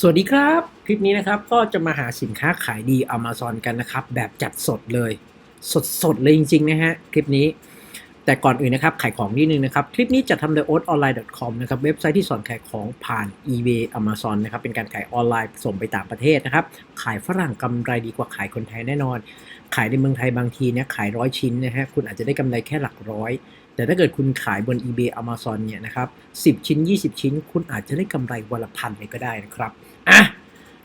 สวัสดีครับ คลิปนี้นะครับก็จะมาหาสินค้าขายดี Amazon กันนะครับ แบบจัดสดเลย สดสดเลยจริง ๆ นะฮะ คลิปนี้ แต่ก่อนอื่นนะครับ ขายของนิดนึงนะครับ คลิปนี้จะทำโดย oatonline.com นะครับ เว็บไซต์ที่สอนขายของผ่าน eBay Amazon นะครับ เป็นการขายออนไลน์ส่งไปต่างประเทศนะครับ ขายฝรั่งกำไรดีกว่าขายคนไทยแน่นอน ขายในเมืองไทยบางทีเนี่ยขายร้อยชิ้นนะฮะคุณอาจจะได้กำไรแค่หลักร้อยแต่ถ้าเกิดคุณขายบน eBay Amazon เนี่ยนะครับ10 ชิ้น 20 ชิ้น คุณอาจจะได้กำไรวันละพันเลยก็ได้นะครับ อะ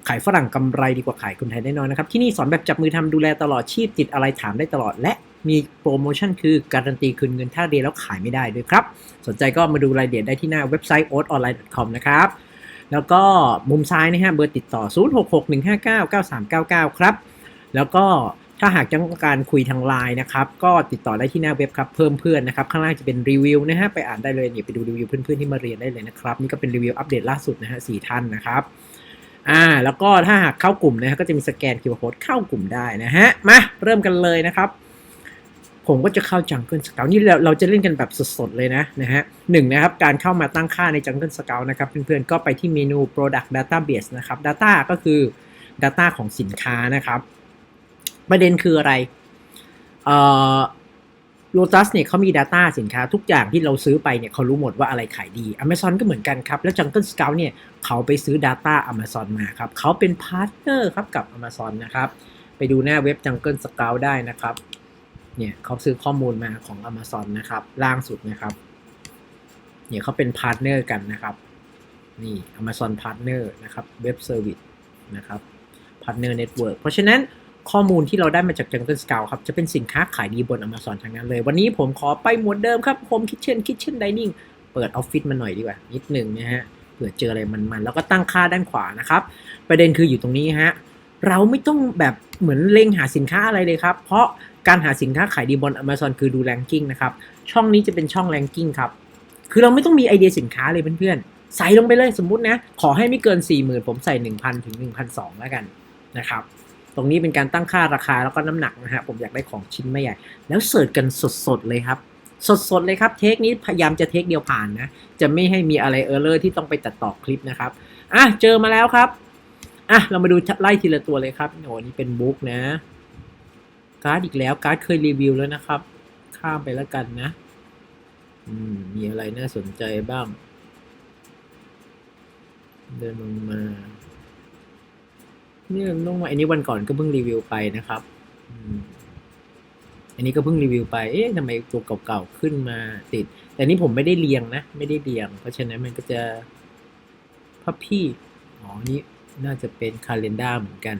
ขายฝรั่งกำไรดีกว่าขายคนไทยแน่นอนนะครับ ที่นี่สอนแบบจับมือทำดูแลตลอดชีพติดอะไรถามได้ตลอด และมีโปรโมชั่นคือการันตีคืนเงินถ้าเรียนแล้วขายไม่ได้ด้วยครับ สนใจก็มาดูรายละเอียดได้ที่หน้าเว็บไซต์ oatonline.com นะครับ แล้วก็มุมซ้ายนะฮะเบอร์ติดต่อ 0661599399 ครับ แล้วก็ถ้าหากต้องการคุยทางไลน์นะครับ ก็ติดต่อได้ที่หน้าเว็บครับ เพิ่มเพื่อนนะครับ ข้างล่างจะเป็นรีวิวนะฮะไปอ่านได้เลยเนี่ยไปดูรีวิวเพื่อนๆที่มาเรียนได้เลยนะครับนี่ก็เป็นรีวิวอัปเดตล่าสุดนะฮะสี่ท่านนะครับ อ่าแล้วก็ถ้าหากเข้ากลุ่มนะฮะก็จะมีสแกน QR Code เข้ากลุ่มได้นะฮะมาเริ่มกันเลยนะครับ ผมก็จะเข้า Jungle Scout นี่เราเราจะเล่นกันแบบสดๆเลยนะนะฮะหนึ่งนะครับการเข้ามาตั้งค่าใน Jungle Scout นะครับ เพื่อนๆก็ไปที่เมนู Product Database นะครับ Data ก็คือ Data ของสินค้านะครับ ประเด็นคืออะไรเอ่อ Lotus เนี่ยเขามี Data สินค้าทุกอย่างที่เราซื้อไปเนี่ยเขารู้หมดว่าอะไรขายดี Amazon ก็เหมือนกันครับ แล้ว Jungle Scout เนี่ยเขาไปซื้อ Data Amazon มาครับ เขาเป็นพาร์ทเนอร์ครับกับ Amazon นะครับ ไปดูหน้าเว็บ Jungle Scout ได้นะครับ เนี่ยเขาซื้อข้อมูลมาของ Amazon นะครับ ล่างสุดนะครับ เนี่ยเขาเป็นพาร์ทเนอร์กันนะครับ นี่ Amazon Partner นะครับ Web Service นะครับ Partner Network เพราะฉะนั้น ข้อมูลที่เราได้มาจาก Jungle Scout ครับ จะเป็นสินค้าขายดีบน Amazon ทั้งนั้นเลย วันนี้ผมขอไปหมวดเดิมครับ Home Kitchen Kitchen Dining เปิดออฟฟิศมาหน่อยดีกว่า นิดหนึ่งนะฮะเผื่อเจออะไรมันๆ แล้วก็ตั้งค่าด้านขวานะครับ ประเด็นคืออยู่ตรงนี้ฮะ เราไม่ต้องแบบเหมือนเล็งหาสินค้าอะไรเลยครับ เพราะการหาสินค้าขายดีบน Amazon คือดู ranking นะครับ ช่องนี้จะเป็นช่อง ranking ครับ คือเราไม่ต้องมีไอเดียสินค้าเลยเพื่อนๆ ใส่ลงไปเลยสมมุตินะ ขอให้ไม่เกิน 40,000 ผมใส่ 1,000 ถึง 1,200 แล้วกันนะครับ ตรงนี้เป็นการตั้งค่าราคาแล้วก็น้ำหนักนะฮะผมอยากได้ของชิ้นไม่ใหญ่ แล้วเสิร์ชกันสดๆเลยครับ สดๆเลยครับเทคนี้พยายามจะเทคเดียวผ่านนะ จะไม่ให้มีอะไรเออร์เลอร์ที่ต้องไปตัดต่อคลิปนะครับอะเจอมาแล้วครับอะเรามาดูไล่ทีละตัวเลยครับโอ้นี่เป็นบุ๊กนะการ์ดอีกแล้วการ์ดเคยรีวิวแล้วนะครับ ข้ามไปแล้วกันนะอืมมีอะไรน่าสนใจบ้าง เดินลงมา เนี่ยลงมาอันนี้วันก่อนก็เพิ่งรีวิวไปนะครับอันนี้ก็เพิ่งรีวิวไป เอ๊ะทำไมตัวเก่าๆขึ้นมาติด แต่นี้ผมไม่ได้เรียงนะ ไม่ได้เรียง เพราะฉะนั้นมันก็จะพับพี่ อ๋อ นี่น่าจะเป็นคาล endar เหมือนกัน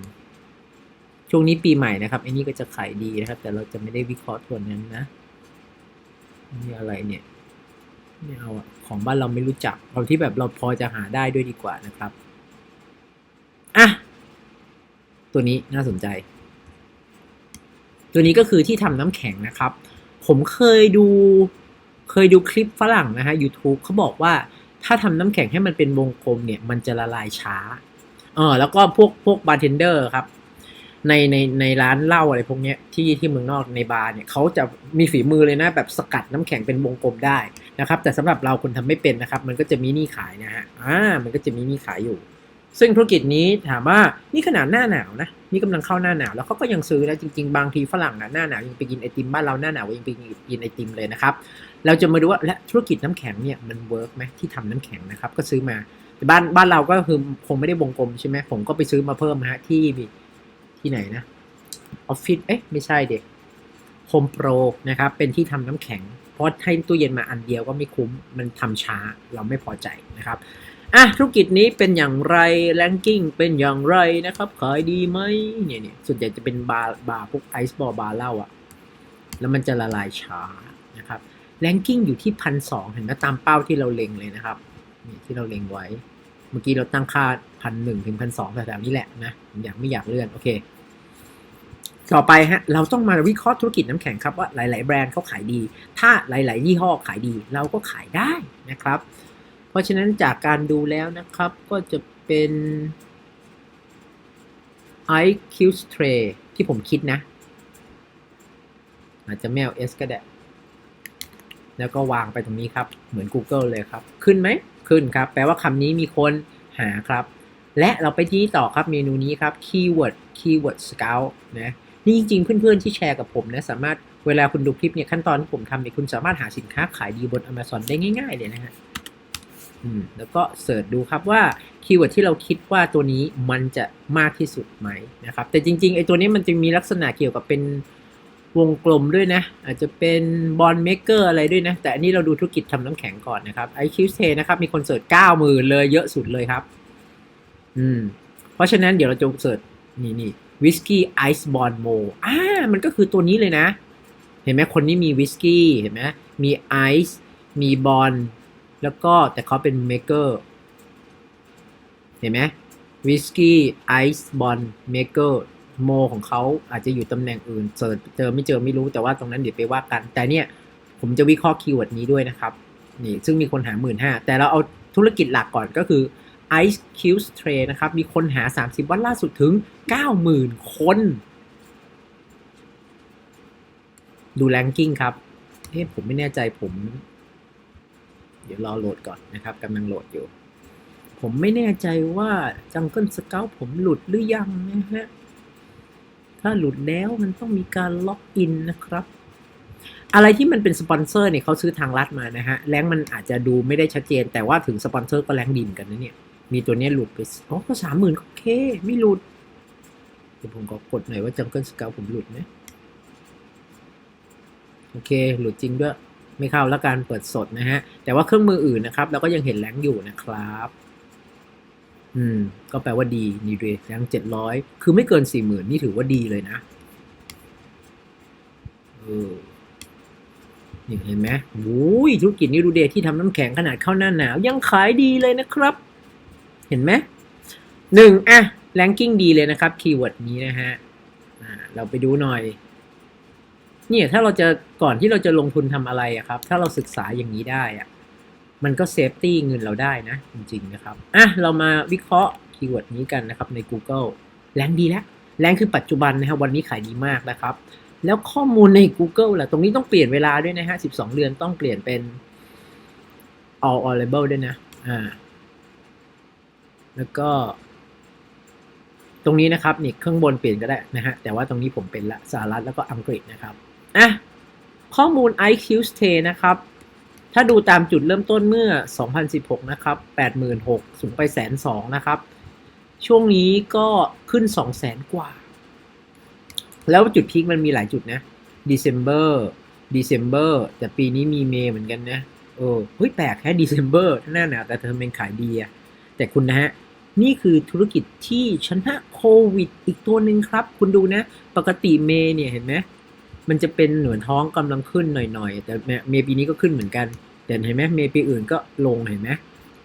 ช่วงนี้ปีใหม่นะครับอันนี้ก็จะขายดีนะครับ แต่เราจะไม่ได้วิเคราะห์ส่วนนั้นนะนี่อะไรเนี่ยไม่เอาของบ้านเราไม่รู้จักเอาที่แบบเราพอจะหาได้ด้วยดีกว่านะครับ อะ ตัวนี้น่าสนใจ ตัวนี้ก็คือที่ทำน้ำแข็งนะครับ ผมเคยดูเคยดูคลิปฝรั่งนะฮะ YouTube เขาบอกว่าถ้าทำน้ำแข็งให้มันเป็นวงกลมเนี่ย มันจะละลายช้า เออ แล้วก็พวกพวกบาร์เทนเดอร์ครับ ในในในร้านเหล้าอะไรพวกนี้ที่ที่เมืองนอกในบาร์เนี่ยเขาจะมีฝีมือเลยนะ แบบสกัดน้ำแข็งเป็นวงกลมได้นะครับ แต่สำหรับเราคนทำไม่เป็นนะครับ มันก็จะมีนี่ขายนะฮะอ่ามันก็จะมีนี่ขายอยู่ ซึ่งธุรกิจนี้ถามว่านี่ขนาดหน้าหนาวนะนี่กำลังเข้าหน้าหนาวแล้วเขาก็ยังซื้อนะจริงๆ บางทีฝรั่งอะหน้าหนาวยังไปกินไอติมบ้านเราหน้าหนาวยังไปกินไอติมเลยนะครับ เราจะมาดูว่าและธุรกิจน้ำแข็งเนี่ยมันเวิร์กไหมที่ทำน้ำแข็งนะครับ ก็ซื้อมาแต่บ้านบ้านเราก็คือคงไม่ได้วงกลมใช่ไหมผมก็ไปซื้อมาเพิ่มฮะที่ที่ไหนนะออฟฟิศเอ๊ะไม่ใช่เด็กโฮมโปรนะครับเป็นที่ทำน้ำแข็งเพราะให้ตู้เย็นมาอันเดียวก็ไม่คุ้มมันทำช้าเราไม่พอใจนะครับ อะธุรกิจนี้เป็นอย่างไรแลนกิ้งเป็นอย่างไรนะครับ ขายดีไหมเนี่ยเนี่ยส่วนใหญ่จะเป็นบาร์บาร์พวกไอซ์บอลบาร์เหล้าอะแล้วมันจะละลายช้านะครับแลนกิ้งอยู่ที่พันสองเห็นไหมตามเป้าที่เราเล็งเลยนะครับนี่ที่เราเล็งไว้ เมื่อกี้เราตั้งค่าพันหนึ่งถึงพันสองแถวๆนี้แหละนะอยากไม่อยากเลื่อนโอเค ต่อไปฮะเราต้องมาวิเคราะห์ธุรกิจน้ำแข็งครับว่าหลาย ๆ แบรนด์เขาขายดี ถ้าหลาย ๆ ยี่ห้อขายดี เราก็ขายได้นะครับ เพราะฉะนั้นจากการดูแล้วนะครับก็จะเป็น IQ Tray ที่ผมคิดนะ อาจจะไม่เอา S ก็ได้ แล้วก็วางไปตรงนี้ครับ เหมือน Google เลยครับ ขึ้นไหม ขึ้นครับ แปลว่าคำนี้มีคนหาครับ และเราไปที่ต่อครับเมนูนี้ครับ keyword keyword scout นะ นี่จริงๆ เพื่อนๆ ที่แชร์กับผมนะ สามารถเวลาคุณดูคลิปเนี่ยขั้นตอนที่ผมทำเนี่ยคุณสามารถหาสินค้าขายดีบน Amazon ได้ง่าย ๆ เลยนะฮะอืม แล้วก็เสิร์ชดูครับว่าคีย์เวิร์ดที่เราคิดว่าตัวนี้มันจะมากที่สุดไหมนะครับ แต่จริงๆไอ้ตัวนี้มันจะมีลักษณะเกี่ยวกับเป็นวงกลมด้วยนะ อาจจะเป็นบอลเมกเกอร์อะไรด้วยนะ แต่อันนี้เราดูธุรกิจทำน้ำแข็งก่อนนะครับ IQ s t นะครับ มีคนเสิร์ช90,000เลยเยอะสุดเลยครับ อืม เพราะฉะนั้นเดี๋ยวเราจะเสิร์ชนี่นี่วิสกี้ไอซ์บอลโมอ่ามันก็คือตัวนี้เลยนะ เห็นไหมคนนี้มีวิสกี้เห็นไหมมีไอซ์มีบอล แล้วก็แต่เขาเป็นเมเกอร์เห็นไหมวิสกี้ไอซ์บอลเมเกอร์โมของเขาอาจจะอยู่ตำแหน่งอื่นเจอเจอไม่เจอไม่รู้แต่ว่าตรงนั้นเดี๋ยวไปว่ากัน แต่เนี่ยผมจะวิเคราะห์คีย์เวิร์ดนี้ด้วยนะครับนี่ซึ่งมีคนหาหมื่นห้าแต่เราเอาธุรกิจหลักก่อนก็คือ Ice Cubes Trade นะครับ มีคนหา 30 วันล่าสุดถึง 90,000 คน ดูแรงกิ้งครับเฮ้ผมไม่แน่ใจผม ดี๋ยวรอโหลดก่อนนะครับกำลังโหลดอยู่ ผมไม่แน่ใจว่าจังเกิลสเกลผมหลุดหรือยังนะฮะ ถ้าหลุดแล้วมันต้องมีการล็อกอินนะครับ อะไรที่มันเป็นสปอนเซอร์เนี่ยเขาซื้อทางลัดมานะฮะ แรงมันอาจจะดูไม่ได้ชัดเจน แต่ว่าถึงสปอนเซอร์ก็แรงดีเหมอนกันนะเนี่ย มีตัวนี้หลุดไป อ๋อ ก็สามหมื่นโอเค ไม่หลุดเดี๋ยวผมก็กดหน่อยว่าจังเกิลสเกลผมหลุดไหมโอเค หลุดจริงด้วย ไม่เข้าแล้วการเปิดสดนะฮะ แต่ว่าเครื่องมืออื่นนะครับ เราก็ยังเห็นแรงอยู่นะครับ อืม ก็แปลว่าดีนี่ด้วยแรงเจ็ดร้อยคือไม่เกินสี่หมื่นนี่ถือว่าดีเลยนะเออนี่เห็นไหมโอ้ยธุรกิจนี้ดูเดที่ทำน้ำแข็งขนาดเข้าหน้าหนาว ยังขายดีเลยนะครับ เห็นไหมหนึ่งอะแรงกิ้งดีเลยนะครับคีย์เวิร์ดนี้นะฮะเราไปดูหน่อย เนี่ยถ้าเราจะก่อนที่เราจะลงทุนทำอะไรอะครับ ถ้าเราศึกษาอย่างนี้ได้อะมันก็เซฟตี้เงินเราได้นะ จริงๆนะครับอะเรามาวิเคราะห์คีย์เวิร์ดนี้กันนะครับใน Google แรงดีแล้วแรงคือปัจจุบันนะครับวันนี้ขายดีมากนะครับ แล้วข้อมูลใน Google ล่ะ ตรงนี้ต้องเปลี่ยนเวลาด้วยนะฮะ12 เดือนต้องเปลี่ยนเป็น all available ด้วยนะ อ่า แล้วก็ ตรงนี้นะครับนี่ข้างบนเปลี่ยนก็ได้นะฮะ แต่ว่าตรงนี้ผมเป็นละสหรัฐแล้วก็อังกฤษนะครับ อะข้อมูล IQ Stay นะครับ ถ้าดูตามจุดเริ่มต้นเมื่อ 2016 นะครับ 86,000สูงไปแสนสองนะครับ ช่วงนี้ก็ขึ้น 200,000 กว่า แล้วจุดพีคมันมีหลายจุดนะ December December แต่ปีนี้มีเมย์เหมือนกันนะ เออ เฮ้ยแปลกแค่ December หน้าหนาวแต่เธอเป็นขายดีอะแต่คุณนะฮะนี่คือธุรกิจที่ชนะโควิดอีกตัวหนึ่งครับ คุณดูนะ ปกติเมย์เนี่ยเห็นไหม มันจะเป็นเหนือนท้องกำลังขึ้นหน่อยๆ แต่เมปีนี้ก็ขึ้นเหมือนกัน แต่เห็นไหมเมปีอื่นก็ลงเห็นไหม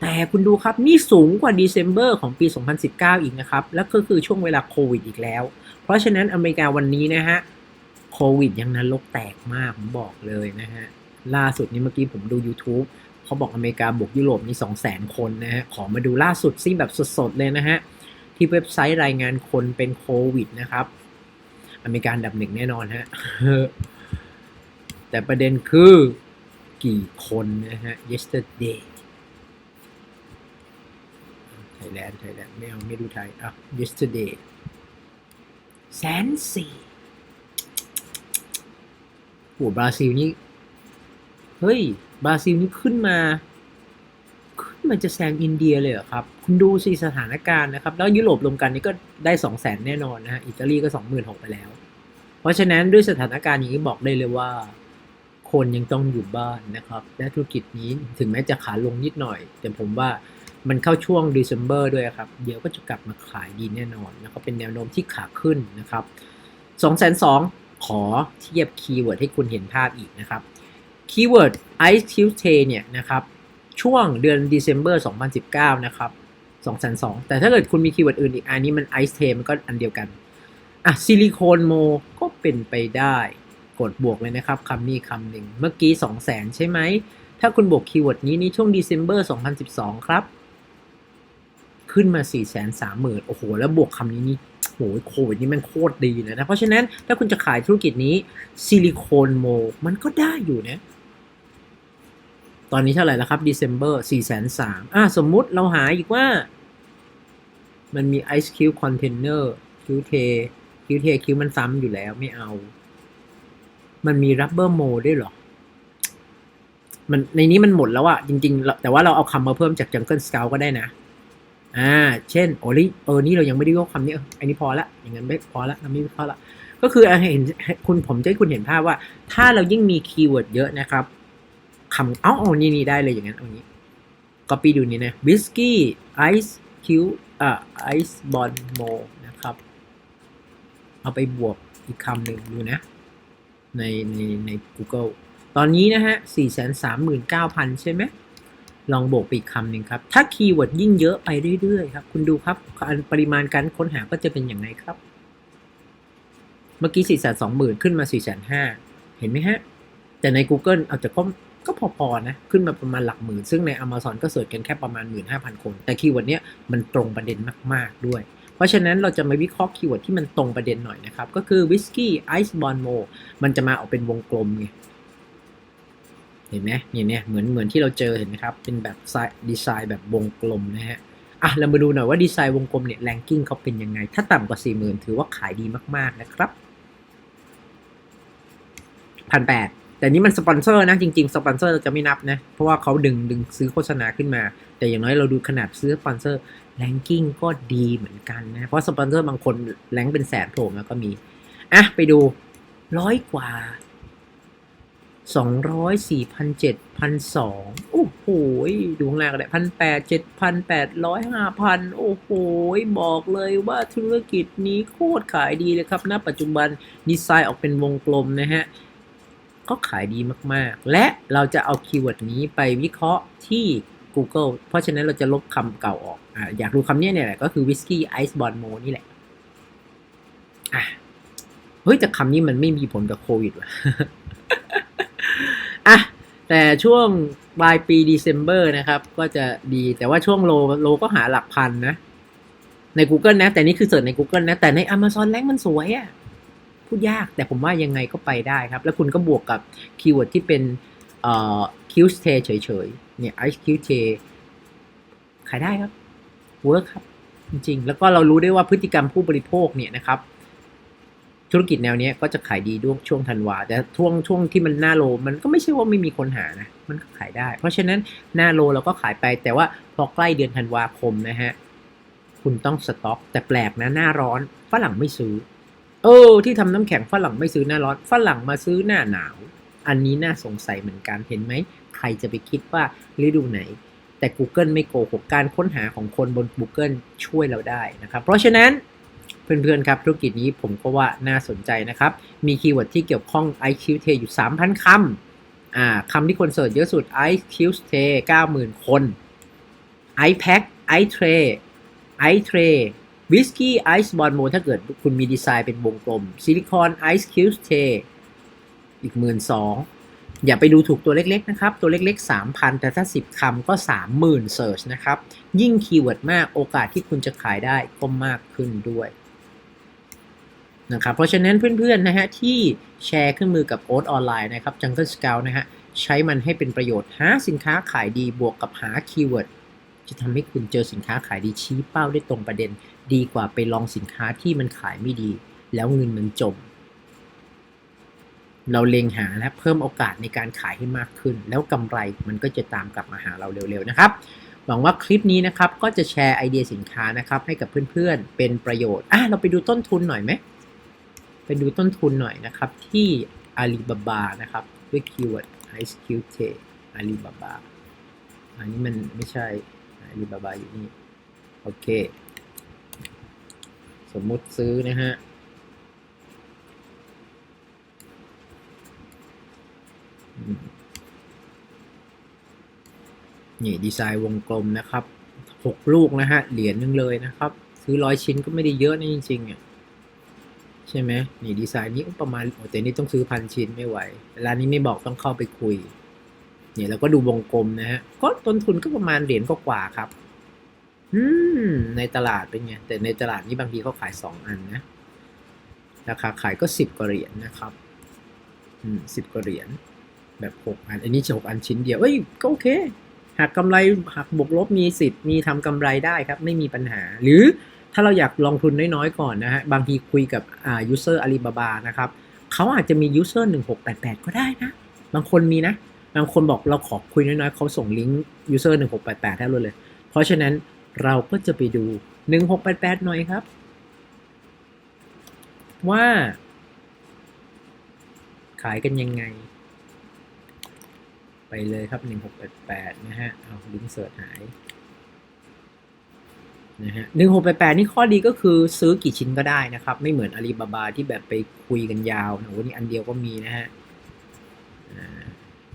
แต่คุณดูครับนี่สูงกว่า December ของปี 2019 อีกนะครับ แล้วก็คือช่วงเวลาโควิดอีกแล้ว เพราะฉะนั้นอเมริกาวันนี้นะฮะโควิดยังนรกแตกมากผมบอกเลยนะฮะล่าสุดนี้เมื่อกี้ผมดู YouTube เขาบอกอเมริกาบวกยุโรปนี่2 0 0 0 0 0 คนนะฮะขอมาดูล่าสุดซิแบบสดๆเลยนะฮะที่เว็บไซต์รายงานคนเป็นโควิดนะครับ อเมริกาอันดับหนึ่งแน่นอนฮะ แต่ประเด็นคือกี่คนนะฮะ yesterday Thailand Thailand ไม่เอาไม่ดูไทยอะ yesterday แสนสี่โหบราซิลนี่ เฮ้ย บราซิลนี่ขึ้นมา ขึ้นจะแซงอินเดียเลยเหรอครับ คุณดูสิสถานการณ์นะครับ แล้วยุโรปรวมกันนี่ก็ได้สองแสนแน่นอนนะฮะอิตาลีก็สองหมื่นหกไปแล้ว เพราะฉะนั้นด้วยสถานการณ์อย่างนี้บอกได้เลยว่า คนยังต้องอยู่บ้านนะครับ และธุรกิจนี้ถึงแม้จะขาลงนิดหน่อย แต่ผมว่ามันเข้าช่วง December ด้วยครับ เดี๋ยวก็จะกลับมาขายดีแน่นอนนะครับเป็นแนวโน้มที่ขาขึ้นนะครับ2 2 0 0 0ขอเทียบคีย์เวิร์ดให้คุณเห็นภาพอีกนะครับคีย์เวิร์ด Ice Tuesday เนี่ยนะครับ ช่วงเดือน December 2019 นะครับ2 2 0 0แต่ถ้าเกิดคุณมีคีย์เวิร์ดอื่นอีก อันนี้มัน Ice t a มันก็อันเดียวกัน อะซิลิโคนโมก็เป็นไปได้ กดบวกเลยนะครับคำนี้คำหนึ่ง เมื่อกี้ 2 0 0แสนใช่ไหม ถ้าคุณบวกคีย์เวิร์ดนี้นี่ช่วง December 2012 ครับ ขึ้นมา 4 3 0 0 0 0 โอ้โห แล้วบวกคำนี้นี่โหโควิดนี่มันโคตรดีเลยนะ เพราะฉะนั้นถ้าคุณจะขายธุรกิจนี้ซิลิโคนโมมันก็ได้อยู่นะ ตอนนี้เท่าไหร่แล้วครับ December 4 3 0 0 0อะสมมุติเราหาอีกว่า มันมี Ice Cube Container คิวเทคิวเทคิวมันซ้ำอยู่แล้วไม่เอา มันมี Rubber m o ด้วยหรอ มันในนี้มันหมดแล้วอะจริง ๆ แต่ว่าเราเอาคำมาเพิ่มจาก Jungle Scout ก็ได้นะ อ่า เช่นโอ้ยเออ นี่เรายังไม่ได้ยกคำนี้อออันนี้พอละ อย่างนั้นไม่พอละเราไม่พอละ ก็คือเห็นคุณผมจะให้คุณเห็นภาพว่า ถ้าเรายิ่งมีคีย์เวิร์ดเยอะนะครับ คำเอ้าเอานี่นี่ได้เลยอย่างนั้นเอานี้ก็ปีดูนี่นะวิสกี้ไอซ์คิวอ่าไอซ์บอลโมนะครับ เอาไปบวกอีกคำหนึ่งดูนะ ในในใน Google ตอนนี้นะฮะ 439,000 ใช่ไหม ลองบวกไปอีกคำหนึ่งครับ ถ้าคีย์เวิร์ดยิ่งเยอะไปเรื่อยๆครับ คุณดูครับปริมาณการค้นหาก็จะเป็นอย่างไรครับ เมื่อกี้ 420,000 ขึ้นมา405,000 เห็นไหมฮะ แต่ใน Google เอาแต่ก็ ก็พอๆนะ ขึ้นมาประมาณหลักหมื่น ซึ่งใน Amazon ก็เสิร์ชกันแค่ประมาณ 15,000 คน แต่คีย์เวิร์ดเนี้ยมันตรงประเด็นมากๆด้วย เพราะฉะนั้นเราจะมาวิเคราะห์คีย์เวิร์ดที่มันตรงประเด็นหน่อยนะครับ ก็คือวิสกี้ไอซ์บอลโมมันจะมาออกเป็นวงกลมไงเห็นไหมเนี่ยเนี่ยเหมือนเหมือนที่เราเจอเห็นไหมครับ เป็นแบบดีไซน์แบบวงกลมนะฮะอะเรามาดูหน่อยว่าดีไซน์วงกลมเนี่ยแรงกิ้งเขาเป็นยังไง ถ้าต่ำกว่า 40,000 ถือว่าขายดีมากๆนะครับพันแปด แต่นี้มันสปอนเซอร์นะจริง ๆ สปอนเซอร์เราจะไม่นับนะ เพราะว่าเขาดึงดึงซื้อโฆษณาขึ้นมา แต่อย่างน้อยเราดูขนาดซื้อสปอนเซอร์แรงกิ้งก็ดีเหมือนกันนะ เพราะสปอนเซอร์บางคนแรงเป็นแสนโผล่มาก็มี อะ ไปดูร้อยกว่าสองร้อยสี่พันเจ็ดพันสองโอ้โหดูข้างล่างก็ได้พันแปดเจ็ดพันแปดร้อยห้าพันโอ้โหบอกเลยว่าธุรกิจนี้โคตรขายดีเลยครับณปัจจุบันดีไซน์ออกเป็นวงกลมนะฮะ ก็ขายดีมากๆ และเราจะเอาคีย์เวิร์ดนี้ไปวิเคราะห์ที่ Google เพราะฉะนั้นเราจะลบคำเก่าออกอะอยากดูคำนี้เนี่ยแหละก็คือ Whiskey Ice b o n Mo นี่แหละอะเฮ้ยแต่คำนี้มันไม่มีผลกับโควิดว่ะอะแต่ช่วงปลายปี December นะครับ ก็จะดีแต่ว่าช่วงโลโลก็หาหลักพันนะ ใน Google นะ แต่นี่คือเสิร์ชใน Google นะ แต่ใน Amazon แรงมันสวยอะ พูดยากแต่ผมว่ายังไงก็ไปได้ครับ แล้วคุณก็บวกกับคีย์เวิร์ดที่เป็นเอ่อ Q stay เฉยๆเนี่ย Ice Q stay ขายได้ครับเวิร์กครับ จริงๆ แล้วก็เรารู้ได้ว่าพฤติกรรมผู้บริโภคเนี่ยนะครับ ธุรกิจแนวนี้ก็จะขายดีด้วยช่วงธันวา แต่ช่วงช่วงที่มันหน้าโล มันก็ไม่ใช่ว่าไม่มีคนหานะ มันก็ขายได้ เพราะฉะนั้นหน้าโลเราก็ขายไปแต่ว่าพอใกล้เดือนธันวาคมนะฮะคุณต้องสต็อก แต่แปลกนะหน้าร้อนฝรั่งไม่ซื้อ เออ ที่ทำน้ำแข็งฝรั่งไม่ซื้อหน้าร้อนฝรั่งมาซื้อหน้าหนาว อันนี้น่าสงสัยเหมือนกันเห็นไหม ใครจะไปคิดว่าฤดูไหน แต่ Google ไม่โกหกการค้นหาของคนบน Google ช่วยเราได้นะครับ เพราะฉะนั้นเพื่อนๆครับธุรกิจนี้ผมก็ว่าน่าสนใจนะครับ มีคีย์เวิร์ดที่เกี่ยวข้อง IQT อยู่ 3,000 คำอ่าคำที่คนเสิร์ชเยอะสุด IQT 90,000 คน iPack iTray iTray Whisky Ice b o n m o ถ้าเกิดคุณมีดีไซน์เป็นวงกลม Silicon Ice Cube Tray อีก12,000อย่าไปดูถูกตัวเล็กๆนะครับ ตัวเล็กๆ 3,000 แต่ถ้า 10 คำก็ 30,000เซิร์ชนะครับ ยิ่งคีย์เวิร์ดมากโอกาสที่คุณจะขายได้ก็มากขึ้นด้วยนะครับเพราะฉะนั้นเพื่อนๆนะฮะที่แชร์เครื่องมือกับโอ๊ตออนไลน์นะครับ Jungle Scout นะฮะใช้มันให้เป็นประโยชน์หาสินค้าขายดีบวกกับหาคีย์เวิร์ดจะทำให้คุณเจอสินค้าขายดีชี้เป้าได้ตรงประเด็น ดีกว่าไปลองสินค้าที่มันขายไม่ดี แล้วเงินมันจม เราเล็งหาและเพิ่มโอกาสในการขายให้มากขึ้น แล้วกำไรมันก็จะตามกลับมาหาเราเร็วๆนะครับ หวังว่าคลิปนี้นะครับก็จะแชร์ไอเดียสินค้านะครับให้กับเพื่อนๆเป็นประโยชน์อะเราไปดูต้นทุนหน่อยไหมไปดูต้นทุนหน่อยนะครับที่ Alibaba นะครับด้วยคีย์เวิร์ด IQT Alibaba อันนี้มันไม่ใช่ Alibaba อยู่นี่ โอเค สมมุติซื้อนะฮะ นี่ดีไซน์วงกลมนะครับหกลูกนะฮะ เหรียญนึงเลยนะครับ ซื้อร้อยชิ้นก็ไม่ได้เยอะนะจริงๆอะใช่ไหมนี่ดีไซน์นี้ประมาณโอ้แต่นี่ต้องซื้อพันชิ้นไม่ไหวร้านนี้ไม่บอกต้องเข้าไปคุย เนี่ยเราก็ดูวงกลมนะฮะ ก็ต้นทุนก็ประมาณเหรียญก็กว่าครับ อืม ในตลาดเป็นไง แต่ในตลาดนี้บางทีเขาขายสองอันนะ ราคาขายก็สิบกว่าเหรียญนะครับ อืมสิบกว่าเหรียญแบบหกอัน อันนี้หกอันชิ้นเดียว เอ้ย ก็โอเคหักกำไรหักบวกลบมีสิทธิ์มีทำกำไรได้ครับ ไม่มีปัญหา หรือถ้าเราอยากลงทุนน้อยๆก่อนนะฮะ บางทีคุยกับอ่า user Alibaba นะครับ เขาอาจจะมี user 1688 ก็ได้นะ บางคนมีนะ บางคนบอกเราขอคุยน้อยๆเขาส่งลิงก์ user 1688ให้เราเลย เพราะฉะนั้น เราก็จะไปดู 1688 หน่อยครับ ว่า ขายกันยังไง ไปเลยครับ 1688 นะฮะ เอาลิงก์เสิร์ชหายนะฮะ1688นี่ข้อดีก็คือซื้อกี่ชิ้นก็ได้นะครับ ไม่เหมือนอาลีบาบาที่แบบไปคุยกันยาวนะวันนี้อันเดียวก็มีนะฮะ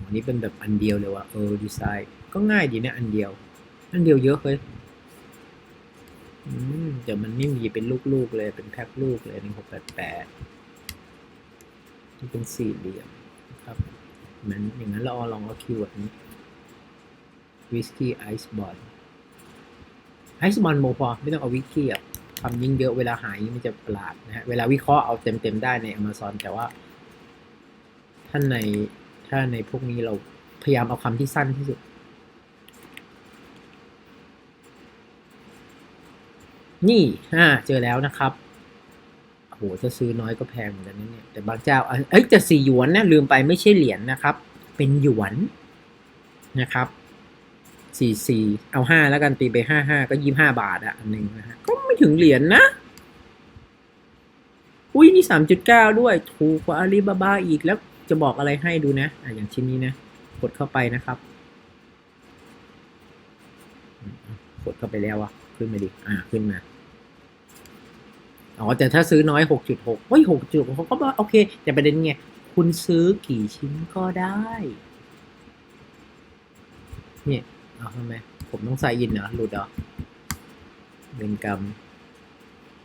อันนี้เป็นแบบอันเดียวเลยว่าเออดีไซน์ก็ง่ายดีนะอันเดียว อันเดียวเยอะเลย อืมแต่มันไม่มีเป็นลูกๆเลยเป็นแพ็คลูกเลย1688ที่เป็นสี่เหลี่ยมนะครับเหมือนอย่างนั้นเราเอาลองเอาคีย์เวิร์ดนี้วิสกี้ไอซ์บอลไอซ์บอลโมพอไม่ต้องเอาวิสกี้อะคำยิ่งเยอะเวลาหายมันจะประหลาดนะฮะเวลาวิเคราะห์เอาเต็มๆได้ใน Amazon แต่ว่าถ้าในถ้าในพวกนี้เราพยายามเอาคำที่สั้นที่สุด นี่อ่าเจอแล้วนะครับโหจะซื้อน้อยก็แพงเหมือนกันนะเนี่ยแต่บางเจ้าอะเอ้ยแต่สี่หยวนนะลืมไปไม่ใช่เหรียญนะครับ เป็นหยวนนะครับสี่สี่เอาห้าแล้วกันตีไปห้าห้าก็ยี่ห้าบาทอะอันหนึ่งนะฮะก็ไม่ถึงเหรียญนะอุ้ยนี่สามจุดเก้าด้วย ถูกกว่าอาลีบาบาอีกแล้วจะบอกอะไรให้ดูนะอะอย่างชิ้นนี้นะกดเข้าไปนะครับกดเข้าไปแล้วอะขึ้นมาดิ อ่า ขึ้นมา อ๋อแต่ถ้าซื้อน้อยหกจุดหกเฮ้ยหกจุดเขาก็บอกโอเค แต่ประเด็นไง คุณซื้อกี่ชิ้นก็ได้ เนี่ยเอาทำไมผมต้องใส่ยินเหรอหลุดเหรอเป็นกรรม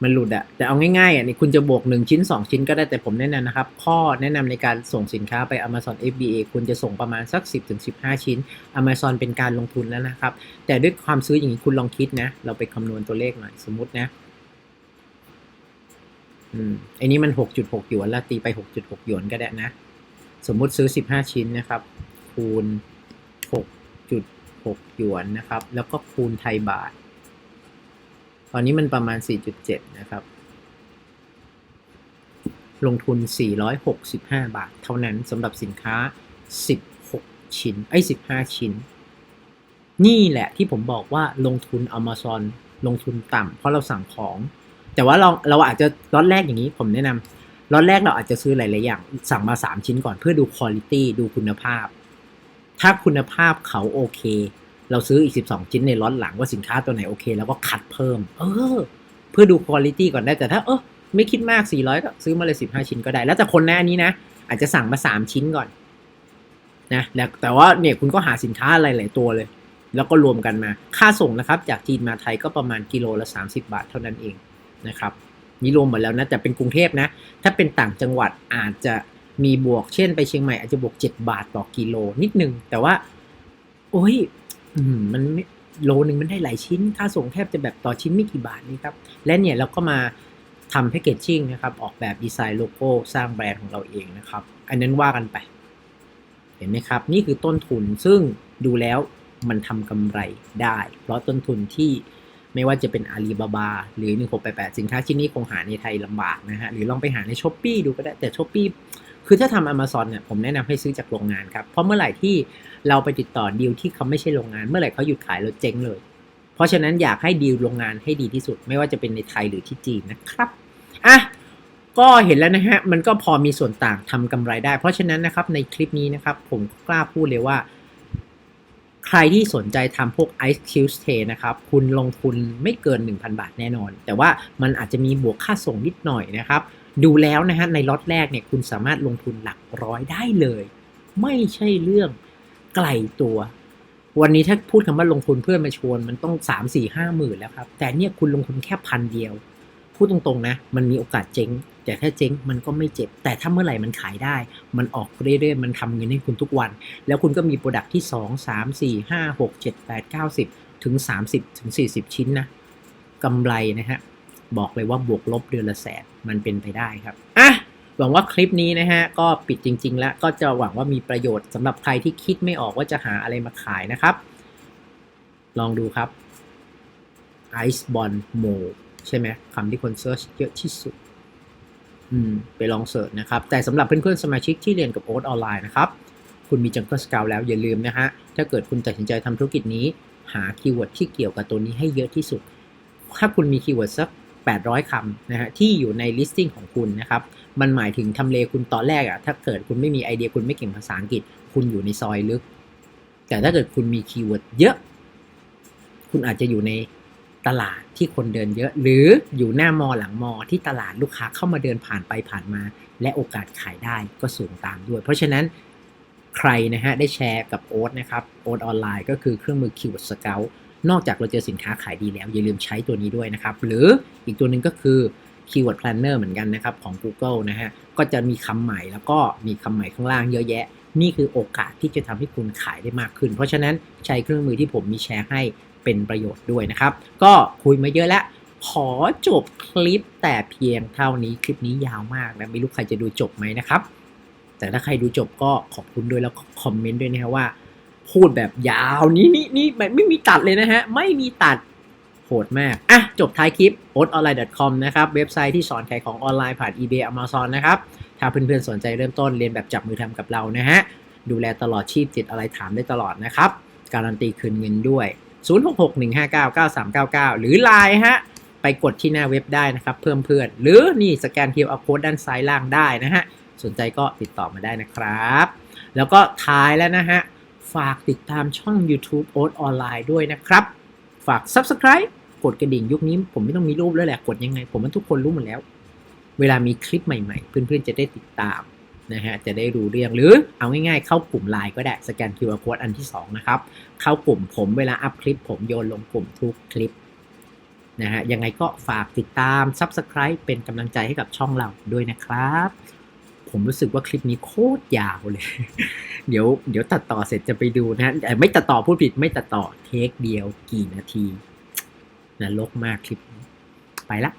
มันหลุดอะแต่เอาง่ายๆอะนี่คุณจะบวกหนึ่งชิ้นสองชิ้นก็ได้แต่ผมแนะนำนะครับ ข้อแนะนำในการส่งสินค้าไป Amazon FBA คุณจะส่งประมาณสัก 10ถึง15 ชิ้น Amazon เป็นการลงทุนแล้วนะครับ แต่ด้วยความซื้ออย่างนี้คุณลองคิดนะ เราไปคำนวณตัวเลขหน่อยสมมตินะ อืมไอ้นี้มัน6.6หยวนแล้วตีไป6.6หยวนก็ได้นะ สมมุติซื้อ15ชิ้นนะครับ คูณ6.6หยวนนะครับ แล้วก็คูณไทยบาท ตอนนี้มันประมาณ4.7นะครับ ลงทุน465บาท เท่านั้นสำหรับสินค้า16ชิ้นไอ้15ชิ้น นี่แหละที่ผมบอกว่าลงทุน Amazon ลงทุนต่ำเพราะเราสั่งของ แต่ว่าเราเราอาจจะล็อตแรกอย่างนี้ผมแนะนำล็อตแรกเราอาจจะซื้อหลาย ๆ อย่าง สั่งมา 3 ชิ้นก่อนเพื่อดูคุณภาพดูคุณภาพ ถ้าคุณภาพเขาโอเค เราซื้ออีก 12 ชิ้นในล็อตหลังว่าสินค้าตัวไหนโอเค แล้วก็คัดเพิ่ม เออ เพื่อดูคุณภาพก่อนได้แต่ถ้าเออไม่คิดมาก 400 ก็ซื้อมาเลย 15 ชิ้นก็ได้ แล้วแต่คนหน้านี้นะ อาจจะสั่งมา 3 ชิ้นก่อนนะแล้วแต่ว่าเนี่ยคุณก็หาสินค้าอะไรหลายตัวเลย แล้วก็รวมกันมา ค่าส่งนะครับ จากจีนมาไทยก็ประมาณกิโลละ 30 บาทเท่านั้นเอง นะครับนี่รวมหมดแล้วนะแต่เป็นกรุงเทพนะ ถ้าเป็นต่างจังหวัดอาจจะมีบวกเช่นไปเชียงใหม่อาจจะบวก 7 บาทต่อกิโลนิดนึง แต่ว่า โอ้ยมันโลนึงมันได้หลายชิ้น ค่าส่งแทบจะแบบต่อชิ้นไม่กี่บาทนี่ครับ และเนี่ยเราก็มาทำแพคเกจจิ้งนะครับ ออกแบบดีไซน์โลโก้สร้างแบรนด์ของเราเองนะครับ อันนั้นว่ากันไป เห็นไหมครับ นี่คือต้นทุนซึ่งดูแล้วมันทำกำไรได้ เพราะต้นทุนที่ ไม่ว่าจะเป็นอาลีบาบาหรือ 1688 สินค้าชิ้นนี้คงหาในไทยลำบากนะฮะ หรือลองไปหาในช้อปปีดูก็ได้ แต่ช้อปปีคือถ้าทำ Amazon เนี่ยผมแนะนำให้ซื้อจากโรงงานครับ เพราะเมื่อไหร่ที่เราไปติดต่อดีลที่เขาไม่ใช่โรงงาน เมื่อไหร่เขาหยุดขายเราเจ๊งเลย เพราะฉะนั้นอยากให้ดีลโรงงานให้ดีที่สุด ไม่ว่าจะเป็นในไทยหรือที่จีนนะครับอะก็เห็นแล้วนะฮะ มันก็พอมีส่วนต่างทำกำไรได้ เพราะฉะนั้นนะครับในคลิปนี้นะครับผมกล้าพูดเลยว่า ใครที่สนใจทำพวก Ice Cube Stay นะครับ คุณลงทุนไม่เกิน 1,000 บาทแน่นอน แต่ว่ามันอาจจะมีบวกค่าส่งนิดหน่อยนะครับ ดูแล้วนะฮะในล็อตแรกเนี่ยคุณสามารถลงทุนหลักร้อยได้เลย ไม่ใช่เรื่องไกลตัว วันนี้ถ้าพูดคำว่าลงทุนเพื่อมาชวนมันต้องสามสี่ห้าหมื่นแล้วครับ แต่เนี่ยคุณลงทุนแค่พันเดียว พูดตรงๆนะ มันมีโอกาสเจ๊ง แต่ถ้าเจ๊งมันก็ไม่เจ็บ แต่ถ้าเมื่อไหร่มันขายได้ มันออกเรื่อยๆ มันทำเงินให้คุณทุกวัน แล้วคุณก็มีโปรดักที่ 2 3 4 5 6 7 8 9 10 ถึง 30 ถึง 40 ชิ้นนะกำไรนะฮะ บอกเลยว่าบวกลบเดือนละแสน มันเป็นไปได้ครับ อะ หวังว่าคลิปนี้นะฮะ ก็ปิดจริง ๆ แล้ว ก็จะหวังว่ามีประโยชน์สำหรับใครที่คิดไม่ออกว่าจะหาอะไรมาขายนะครับ ลองดูครับ Ice Bond Mo ใช่ไหมคำที่คนเซิร์ชเยอะที่สุด อืม ไปลองเสิร์ชนะครับ แต่สำหรับเพื่อนๆสมาชิกที่เรียนกับโอ๊ตออนไลน์นะครับ คุณมี Jungle Scout แล้วอย่าลืมนะฮะ ถ้าเกิดคุณตัดสินใจทำธุรกิจนี้ หาคีย์เวิร์ดที่เกี่ยวกับตัวนี้ให้เยอะที่สุด ถ้าคุณมีคีย์เวิร์ดสัก 800คำนะฮะที่อยู่ใน listing ของคุณนะครับ มันหมายถึงทำเลคุณตอนแรกอะถ้าเกิดคุณไม่มีไอเดียคุณไม่เก่งภาษาอังกฤษ คุณอยู่ในซอยลึก แต่ถ้าเกิดคุณมีคีย์เวิร์ดเยอะ คุณอาจจะอยู่ใน ตลาดที่คนเดินเยอะ หรืออยู่หน้ามอหลังมอที่ตลาดลูกค้าเข้ามาเดินผ่านไปผ่านมา และโอกาสขายได้ก็สูงตามด้วย เพราะฉะนั้นใครนะฮะได้แชร์กับโอ๊ตนะครับโอ๊ตออนไลน์ก็คือเครื่องมือ Keyword Scout นอกจากเราเจอสินค้าขายดีแล้ว อย่าลืมใช้ตัวนี้ด้วยนะครับ หรืออีกตัวหนึ่งก็คือ Keyword Planner เหมือนกันนะครับ ของ Google นะฮะ ก็จะมีคำใหม่แล้วก็มีคำใหม่ข้างล่างเยอะแยะ นี่คือโอกาสที่จะทำให้คุณขายได้มากขึ้น เพราะฉะนั้นใช้เครื่องมือที่ผมมีแชร์ให้ เป็นประโยชน์ด้วยนะครับ ก็คุยมาเยอะแล้ว ขอจบคลิปแต่เพียงเท่านี้คลิปนี้ยาวมากนะไม่รู้ใครจะดูจบไหมนะครับ แต่ถ้าใครดูจบก็ขอบคุณด้วยแล้วคอมเมนต์ด้วยนะครับว่า พูดแบบยาวนี้นี่นี่ไม่มีตัดเลยนะฮะไม่มีตัดโหดมาก อะ จบท้ายคลิป o t o n l i n e c o m นะครับ เว็บไซต์ที่สอนขายของออนไลน์ผ่าน eBay Amazon นะครับ ถ้าเพื่อนๆ สนใจเริ่มต้นเรียนแบบจับมือทำกับเรานะฮะ ดูแลตลอดชีพติดอะไรถามได้ตลอดนะครับ การันตีคืนเงินด้วย 0661599399 หรือ Line ฮะ ไปกดที่หน้าเว็บได้นะครับ เพิ่มเพื่อน หรือนี่สแกน QR Code ด้านซ้ายล่างได้นะฮะ สนใจก็ติดต่อมาได้นะครับ แล้วก็ท้ายแล้วนะฮะ ฝากติดตามช่อง YouTube โอ๊ตออนไลน์ด้วยนะครับ ฝาก Subscribe กดกระดิ่งยุคนี้ผมไม่ต้องมีรูปแล้วแหละ กดยังไง ผมว่าทุกคนรู้หมดแล้ว เวลามีคลิปใหม่ๆ เพื่อนๆจะได้ติดตาม นะฮะจะได้รู้เรื่องหรือเอาง่ายๆ เข้ากลุ่มไลน์ก็ได้สแกน QR Code อันที่ 2 นะครับ เข้ากลุ่มผมเวลาอัพคลิป ผมโยนลงกลุ่มทุกคลิปนะฮะยังไงก็ฝากติดตาม Subscribe เป็นกำลังใจให้กับช่องเราด้วยนะครับ ผมรู้สึกว่าคลิปนี้โคตรยาวเลย เดี๋ยวเดี๋ยวตัดต่อเสร็จจะไปดูนะฮะแต่ไม่ตัดต่อพูดผิดไม่ตัดต่อเทคเดียวกี่นาทีนรกมากคลิป ไปละ